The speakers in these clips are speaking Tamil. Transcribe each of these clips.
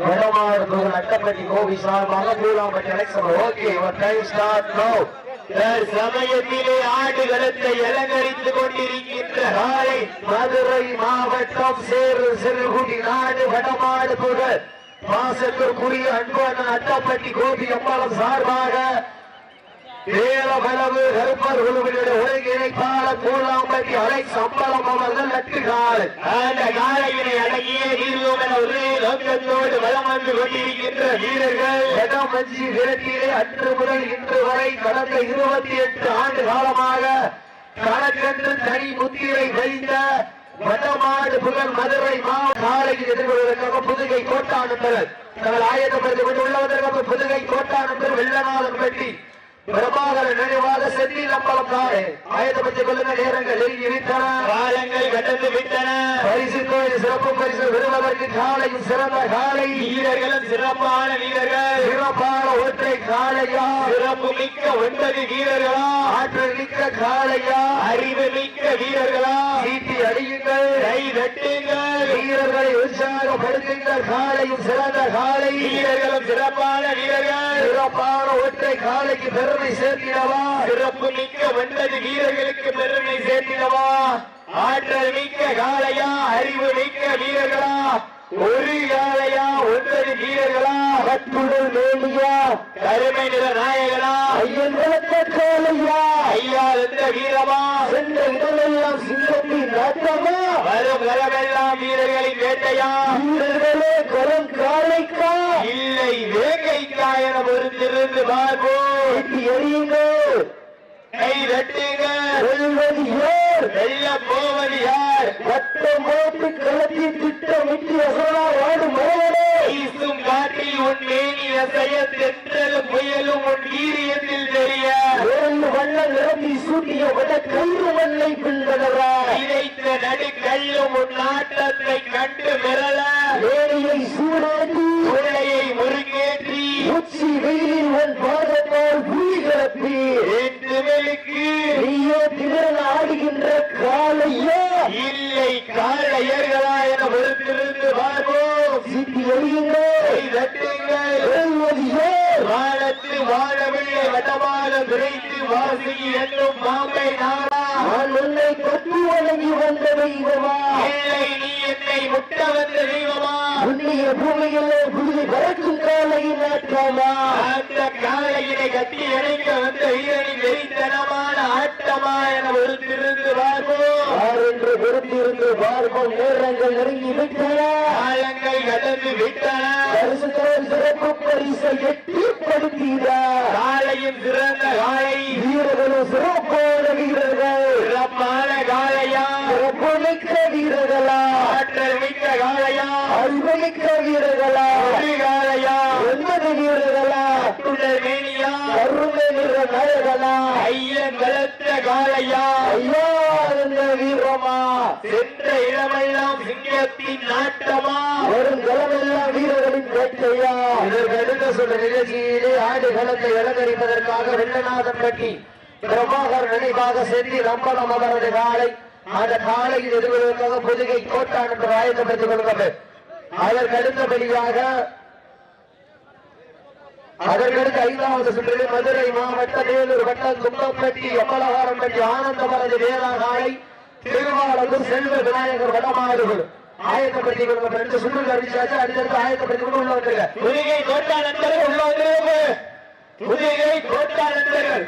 வடமாடு அட்டப்பட்டி கோவி சார்பாக மூலாம்பட்டி அலெக்சன் ஓகே டைம் ஸ்டார்ட் நோ சமயத்திலே ஆடுகளத்தை அலங்கரித்துக் கொண்டிருக்கின்ற காலை மதுரை மாவட்டம் சேரு சிறுகுடி நாடு வடமாடு புகழ். பாசத்திற்குரிய அன்பன் அட்டப்பட்டி கோபி அம்பாளம் சார்பாக வேலவளவு கருப்பர் குழுவினுடைய ஒருங்கிணைப்பாளர் கூலாம்பட்டி அலைக்ஸ் அம்பலம் அவர்கள் நட்டு அந்த காலையினை அடங்கிய தீர்வோம் என ஒரே நோக்கத்தோடு வளம் வந்து கொண்டிருக்கின்ற வீரர்கள். இடம் நிறத்திலே அன்று முதல் இன்று வரை கடந்த இருபத்தி எட்டு ஆண்டு காலமாக கணக்கென்று தனி முத்திரை வைத்த வடமாடு புகழ் மதுரை மாவட்ட காலையில் எதிர்கொள்வதற்காக புதுகை கோட்டானந்தர். தங்கள் ஆயத்தப்படுத்திக் கொண்டு உள்ளவதற்காக புதுகை கோட்டானந்தர் வெள்ளநாதன் பெட்டி. பிரபாகர நினைவாக செந்தில் அம்பலம் காலை ஆயத்தப்படுத்திக் கொள்ளுங்க நேரங்கள் நெருங்கி விட்டன. காலங்கள் கடந்து விட்டன. பரிசு தொழில் சிறப்பு பரிசு விரும்பதற்கு காலையும் சிறந்த காலை. வீரர்களும் சிறப்பான வீரர்கள். சிறப்பான ஒற்றை காலையா? சிறப்பு மிக்க ஒன்பது வீரர்களா? ஆற்றல் மிக்க காளையா? அறிவு மிக்க வீரர்களா? சீட்டி அடியுங்கள். கை தட்டுங்கள் வீரர்களை உற்சாகப்படுத்துங்கள். காலையும் சிறந்த காலை வீரர்களும் சிறப்பான வீரர்கள். சிறப்பான ஒற்றை காலைக்கு பெருமை சேர்க்கிறவா சிறப்பு மிக்க ஒன்பது வீரர்களுக்கு பெருமை சேர்த்திடவா? ஆற்றல் மிக்க காளையா? அறிவு மிக்க வீரர்களா? ஒரு காளையா ஒன்பது வீரர்களா கட்டுடல் மேலியா கருமை நிற நாயகனா? ஐயன் காளையா ஐயா என்ற வீரமா? சென்ற இடமெல்லாம் சிங்கத்தின் நாட்டமா வரும் வரமெல்லாம் வீரர்களின் வேட்டையா? வீரர்களே குரம் காளைக்கா இல்லை வேங்கைக்கா என பொறுத்திருந்து பார்ப்போம். சீட்டி எறியுங்கள் கை தட்டுங்கள் வெல்வது யார்? வெல்ல போவது யார்? வட்டம் வட மண்ணை பின்தளரா இணைத்த நடுக்கல்லும் உன் நாட்டத்தை கண்டு மிரள ஏழையை சூடாட்டி உருளையை முருகேற்றி உச்சி வெயிலில் உன் பாதத்தால் புலி கிளப்பி என்று மெழுக்கு நீயோ திறன் ஆடுகின்ற காலையா இல்லை காளையர்களா என பொறுத்திருந்து பார்ப்போம் சீட்டி எறியுங்கள் கை தட்டுங்கள் வெல்வது யார் வாழத்து வாழவில்லை வட்டமாக விரைத்து வாசி என்னும் மாம்பை நாடா உன்னை கட்டி வணங்கி வந்த தெய்வமா? இல்லை நீ என்னை முட்ட வந்த தெய்வமா? புண்ணிய பூமியிலே புதிய பறக்கும் காலையில் நாட்டாமா அந்த காளையினை கட்டி அணைக்க வந்த வீரனின் வெறித்தனமான ஆட்டமா என ஒரு திருந்து பார்ப்போம் யார் என்று பொறுத்திருந்து பார்ப்போம். நேரங்கள் நெருங்கி விட்டன. காலங்கள் கடந்து விட்டன. பரிசுத்தவர் சிறப்பு பரிசை எட்டிப்படுத்தீரார் காளையும் சிறந்த காளை சிறப்பான வீரர்கள் சிறப்பான காளையா சிறப்புமிக்க வீரர்களா? ஆற்றல் மிக்க காளையா அன்புமிக்க வீரர்களா? காளையா ஒன்பது வீரர்களா? மேனியா? கருமை நிற நாயகனா? ஐயன் வளர்த்த காளையா ஐயா என்ற வீரமா? சென்ற இடமெல்லாம் சிங்கத்தின் நாட்டமா? வரும் களமெல்லாம் வீரர்களின் வேட்டையா இதற்கு அடுத்த சொல்ற நிகழ்ச்சியிலே ஆடு களத்தை அலங்கரிப்பதற்காக வெள்ளநாதன் கட்டி பிரபாகர் நினைவாக செந்தி நம்பலம் அவரது காலை அந்த காலையில் எதிர்வதற்காக புதுகை கோட்டான் என்று ஆயத்தப்படுத்திக் கொள்கிறது அதற்கு அடுத்தபடியாக அதற்கடுத்து ஐந்தாவது சுற்றில் மதுரை மாவட்டம் வேலூர் வட்டம் கும்பப்பட்டி எம்மலகாரம்பட்டி ஆனந்தமரது வேளா காலை திருவாரூர் செல்வ விநாயகர் வடமாறுகள் ஆயத்தப்படுத்திக் கொள்ளுங்க ரெண்டு சுற்றுகள் அடிச்சாச்சு அடுத்தடுத்து ஆயத்தப்படுத்திக் கொண்டு உள்ள வந்துருங்க உள்ள வந்துருங்க புதுகை கோட்டாளர்கள்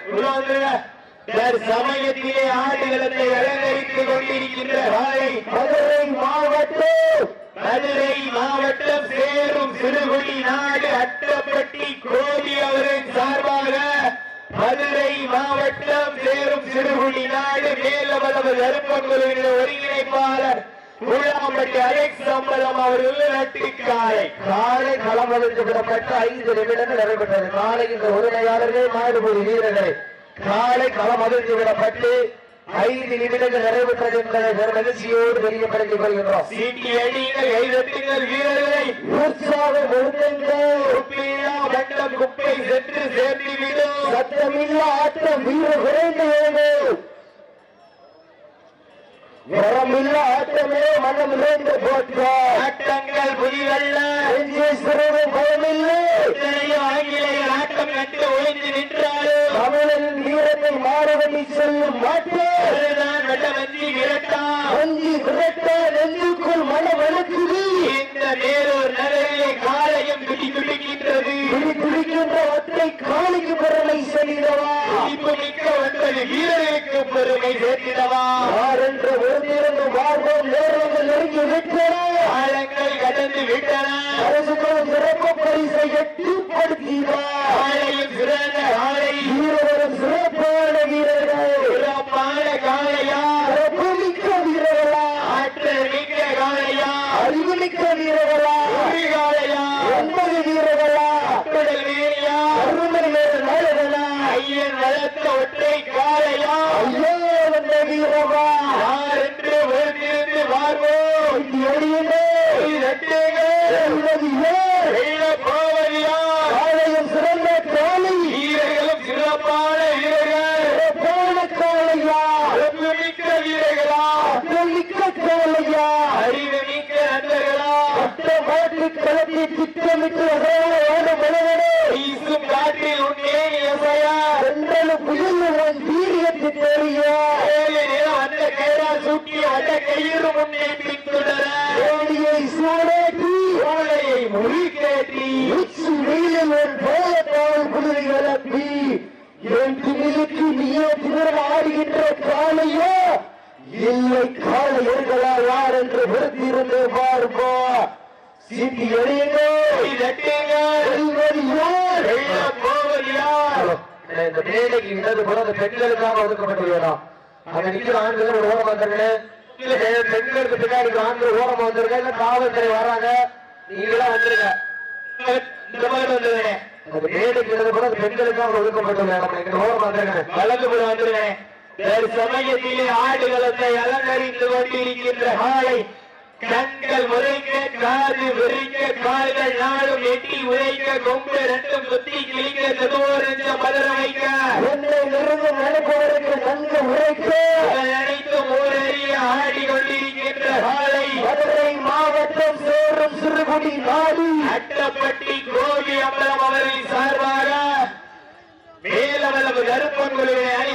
சமயத்திலே ஆடுகளத்தை அலங்கரித்துக் கொண்டிருக்கின்ற மதுரை மாவட்டம் மதுரை மாவட்டம் சேரும் சிறுகுடி நாடு அட்டப்பட்டி கோபி அவரின் சார்பாக மதுரை மாவட்டம் சேரும் சிறுகுடி நாடு மேலவளவு கருப்பங்குழுவின் ஒருங்கிணைப்பாளர் உள்ளாம்பட்டி அலெக்ஸ் அம்பலம் அவர்கள் நட்டுக்காலை காலை களமளித்து விடப்பட்ட ஐந்து நிமிடங்கள் நடைபெற்றது. காலை இந்த உரிமையாளர்கள் மாடுபடி வீரர்கள். காலை களமளித்து விடப்பட்டு ஐந்து நிமிடங்கள் நடைபெற்றது என்பதை பெரும் மகிழ்ச்சியோடு தெரியப்படுத்திக் கொள்கின்றோம். வீரர்களை உற்சாகம் குப்பை சென்று சேர்ந்து சத்தமில்லா ஆட்டம் வீரர் குறைந்து வேண்டும் வரமில்லா ஆட்டமே மனம் நிறைந்து போற்ற ஆட்டங்கள் நெஞ்சே சிறிதும் பயமில்லை எத்தனையோ ஆங்கிலேய ஆட்டம் கண்டு ஒழிந்து நின்றாலும் தமிழன் வீரத்தை மாறுபடி செல்லும் மாட்டேன் வெள்ளவஞ்சி விரட்டா. வஞ்சி விரட்ட நெஞ்சுக்குள் மனம் வலுக்குது. இந்த வேறொரு நகரிலே காலையும் துடி துடிக்கின்றது துடி துடிக்கின்ற ஒற்றை காலிக்கு பெருமை செல்கிறவா துடிப்பு மிக்க ஒன்பது வீரர்களுக்கு பெருமை சேர்த்திடவா? யாரென்று ஒருங்கிருந்து வாழ்வோம் நேரங்கள் நெருங்கி விட்டன காலங்கள் கடந்து விட்டன. சிறப்பு பரிசை எட்டுப்படுத்தினார் காலையும் சிறந்த காலை வீரர்களும் சிறப்பான வீரர்கள் சிறப்பான காளையா சிறப்புமிக்க வீரர்களா ஆற்றல் மிக்க காளையா அறிவுமிக்க வீரர்களா ஒரு காளையா ஒன்பது வீரர்களா கடல் வீரியா அருமை நாயகனா ஐயன் வளர்த்த ஒற்றை காளையா ஐயோ வந்த வீரவா யார் என்று ஒருங்கிருந்து பார்வோம் எளியனே வெள்ள போவதியா காலையும் சிறந்த காலை வீரர்களும் சிறப்பான வீரர்கள் சிறப்பான காலையா சிறப்பு மிக்க வீரர்களா மிக்க காலையா அறிவு மிக்க நண்பர்களா மாற்று களத்தை திட்டமிட்டு வகையான மனிதனே. வீசும் காற்றில் உன்னே இசையா சென்றலும் புயல் உன் வீரியத்தை தெரியா அந்த கேரா சூட்டி அந்த கயிறு முன்னே பின்தொடர. ஏடியை சூடேற்றி ஓலையை முறிக்கேற்றி உச்சி வெயிலில் ஒரு போலத்தால் குதிரை கிளப்பி என் துணிலுக்கு நீயே திமிர ஆடுகின்ற காலையோ இல்லை காளையர்களா யார் என்று விருத்திருந்து பார்ப்போ சீட்டி எறியுங்கோ இந்த மேடைக்கு இடது புறம் அந்த பெண்களுக்காக ஒதுக்கப்பட்ட இடம் அங்க நிக்கிற ஆண்கள் ஒரு ஓரம் வந்துருங்க. பெண்களுக்கு பின்னாடி ஆண்கள் ஓரம் வந்துருங்க. இல்ல காவல்துறை வராங்க. நீங்களா வந்துருங்க. இந்த மாதிரி அந்த மேடைக்கு இடது புறம் அந்த பெண்களுக்காக ஒதுக்கப்பட்ட இடம் இங்க ஓரம் வந்துருங்க. வலதுபுறம் வந்துடுறேன் வேறு சமயத்திலே ஆடுகளத்தை அலங்கரித்து கொண்டிருக்கின்ற காலை கண்கள் முறைக்க காது விரிக்க கால்கள் நாளும் எட்டி உரைக்க கொம்பு ரெண்டும் குத்தி கிளிக்க செதுவோரிஞ்ச மதுர வைக்க என்னை நெருங்கும் நினைப்பவருக்கு நன்கு உரைக்க. அனைத்தும் ஊரறிய ஆடி கொண்டிருக்கின்ற காலை. மதுரை மாவட்டம் சேரும் சிறுகுடி நாடு அட்டப்பட்டி கோபி அம்பலம் அவர்களின் சார்பாக மேலவளவு கருப்பன் ஒருங்கிணைப்பாளர்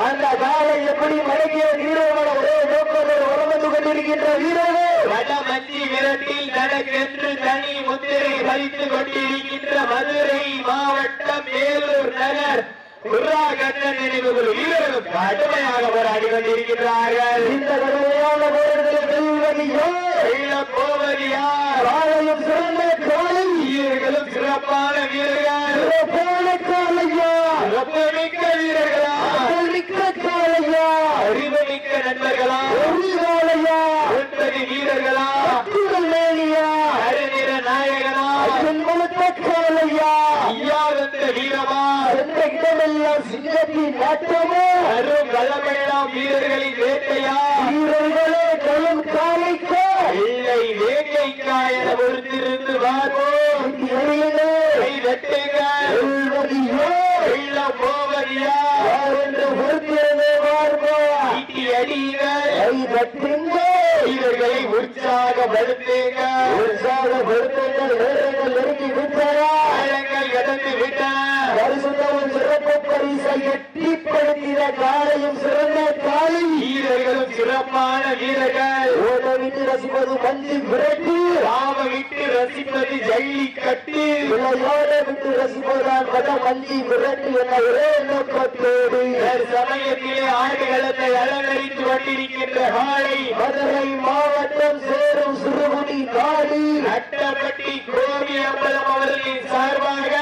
அந்த காலை எப்படி மடங்கிய ஒரே கொண்டிருக்கின்ற வீரர்கள்? வடமஞ்சி விரட்டில் தனக்கென்று தனி முத்திரை பதித்துக் கொண்டிருக்கின்ற மதுரை மாவட்டம் மேலூர் நகர் வீரர்களும் கடுமையாக போராடி கொண்டிருக்கிறார்கள் இந்த கடுமையான போராட்டத்தில் வெள்ள போவது யார்? காலையும் சிறந்த காலை. வீரர்களும் சிறப்பான வீரர்கள். சிறப்பான காலையா? சிறப்புமிக்க வீரர்களா? மிக்க காலையா? அறிவுமிக்க நண்பர்களா? ஒரு காலையா? ஒன்பது வீரர்களா? அத்துடன் மேலியா அருநிற நாயகனா? செம்பழுத்த காலையா? ஐயா வந்த வீரமா? எந்த இடமெல்லாம் சிங்கத்தின் நாட்டமோ. அரும் களமெல்லாம் வீரர்களின் வேட்டையா? வீரர்களே களம் காலைக்கா இல்லை வேட்டைக்கா என பொறுத்திருந்து பார்ப்போம் எறியனே கை தட்டுங்கள் வெல்வது யார் வெள்ளம் போவதியா யார் என்று பொறுத்திருந்தே பார்ப்போம் ஈட்டி அடியுங்கள் கை தட்டுங்க வீரர்களை உற்சாகப்படுத்துங்க உற்சாகப்படுத்துங்கள் நெருங்கி விட்டனா காலங்கள் கடந்து பரிசுத்தமும் சிறப்பு பரிசை எட்டிப்படுத்தின காலையும் சிறந்த காலை வீரர்களும் சிறப்பான வீரர்கள் ஓட விட்டு ரசிப்பது மஞ்சு விரட்டி. பாவ விட்டு ரசிப்பது ஜல்லிக்கட்டு. விளையாட விட்டு ரசிப்பதுதான் பட மஞ்சி விரட்டி என ஒரே நோக்கத்தோடு சமயத்திலே ஆடுகளத்தை அலங்கரித்து கொண்டிருக்கின்ற காலை மதுரை மாவட்டம் சேரும் சிறுகுடி நாடு அட்டப்பட்டி கோபி அம்பலம் அவர்களின் சார்பாக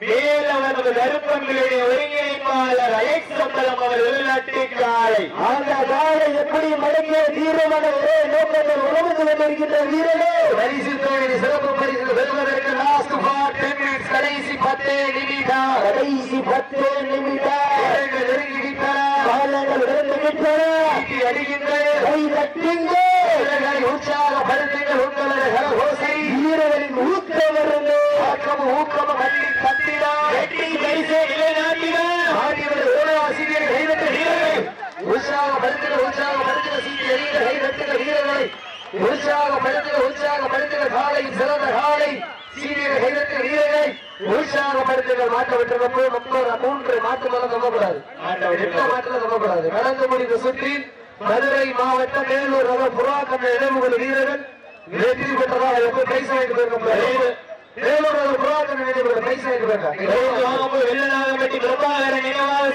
மேலவரது கருப்பங்களுடைய ஒருங்கிணைப்பாளர் அலெக்ஸ் அம்பலம் அவர்கள் நட்டு காலை அந்த காலை எப்படி மடங்கிய தீரமான ஒரே நோக்கத்தில் உணர்ந்து கொண்டிருக்கின்ற வீரனே பரிசு தொழில் சிறப்பு பரிசு வெல்வதற்கு லாஸ்ட் ஃபார் டென் மினிட்ஸ் கடைசி பத்து நிமிடம். கடைசி பத்து நிமிடம். நெருங்கி விட்டன காலங்கள் இழந்து விட்டன ஈட்டி அடிக்கின்றது. கை தட்டுங்க உற்சாகப்படுத்துங்கள். உங்களது வீரர்களின் ஊக்கம் இருந்து ஆக்கம் ஊக்கம் கட்டி தட்டினா வெற்றி பரிசை நிலைநாட்டின ஆடியவர் ஓட ஆசிரியர் கைதட்டு வீரர்கள் உற்சாகப்படுத்துகிற உற்சாகப்படுத்துகிற சீட்டி எறிகிற கைதட்டுகிற உற்சாகப்படுத்துக உற்சாகப்படுத்துக காலை சிறந்த காலை சீனியர கைதத்தில் வீரரை உற்சாகப்படுத்துங்கள் மாட்ட விட்டு மூன்று மாட்டு மேல தொங்கக்கூடாது எந்த மாட்டுல தொங்கக்கூடாது நடந்து முடிந்த சுற்றில் மதுரை மாவட்டம் மேலூர் நகர் புறாக்கண்ண இடைமுகல் வீரர்கள் வெற்றி பெற்றதாக எப்ப பைசா வாங்கிட்டு போயிருக்க மேலூர் இடைமுகல் வாங்கிட்டு போயிருக்காங்க. பிரபாகரன் நினைவாக